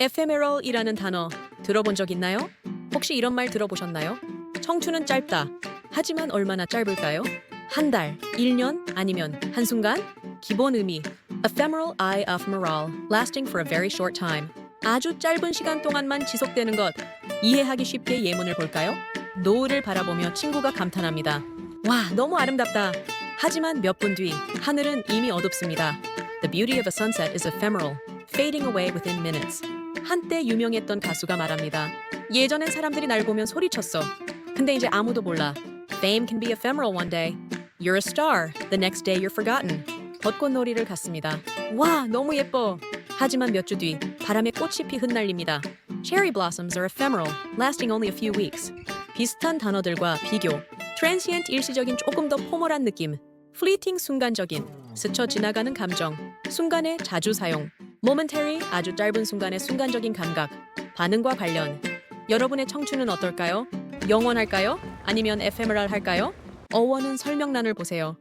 ephemeral이라는 단어 들어본 적 있나요? 혹시 이런 말 들어보셨나요? 청춘은 짧다. 하지만 얼마나 짧을까요? 한 달, 1년, 아니면 한순간? 기본 의미 Ephemeral eye of morale, lasting for a very short time. 아주 짧은 시간 동안만 지속되는 것. 이해하기 쉽게 예문을 볼까요? 노을을 바라보며 친구가 감탄합니다. 와, 너무 아름답다. 하지만 몇 분 뒤 하늘은 이미 어둡습니다. The beauty of a sunset is ephemeral, fading away within minutes. 한때 유명했던 가수가 말합니다. 예전엔 사람들이 날 보면 소리쳤어. 근데 이제 아무도 몰라. Fame can be ephemeral one day. You're a star. The next day you're forgotten. 벚꽃놀이를 갔습니다. 와, 너무 예뻐. 하지만 몇 주 뒤 바람에 꽃잎이 흩날립니다. Cherry blossoms are ephemeral, lasting only a few weeks. 비슷한 단어들과 비교. transient 일시적인 조금 더 포멀한 느낌. fleeting 순간적인, 스쳐 지나가는 감정. 순간에 자주 사용. Momentary 아주 짧은 순간의 순간적인 감각. 반응과 관련. 여러분의 청춘은 어떨까요? 영원할까요? 아니면 에페메랄 할까요? 어원은 설명란을 보세요.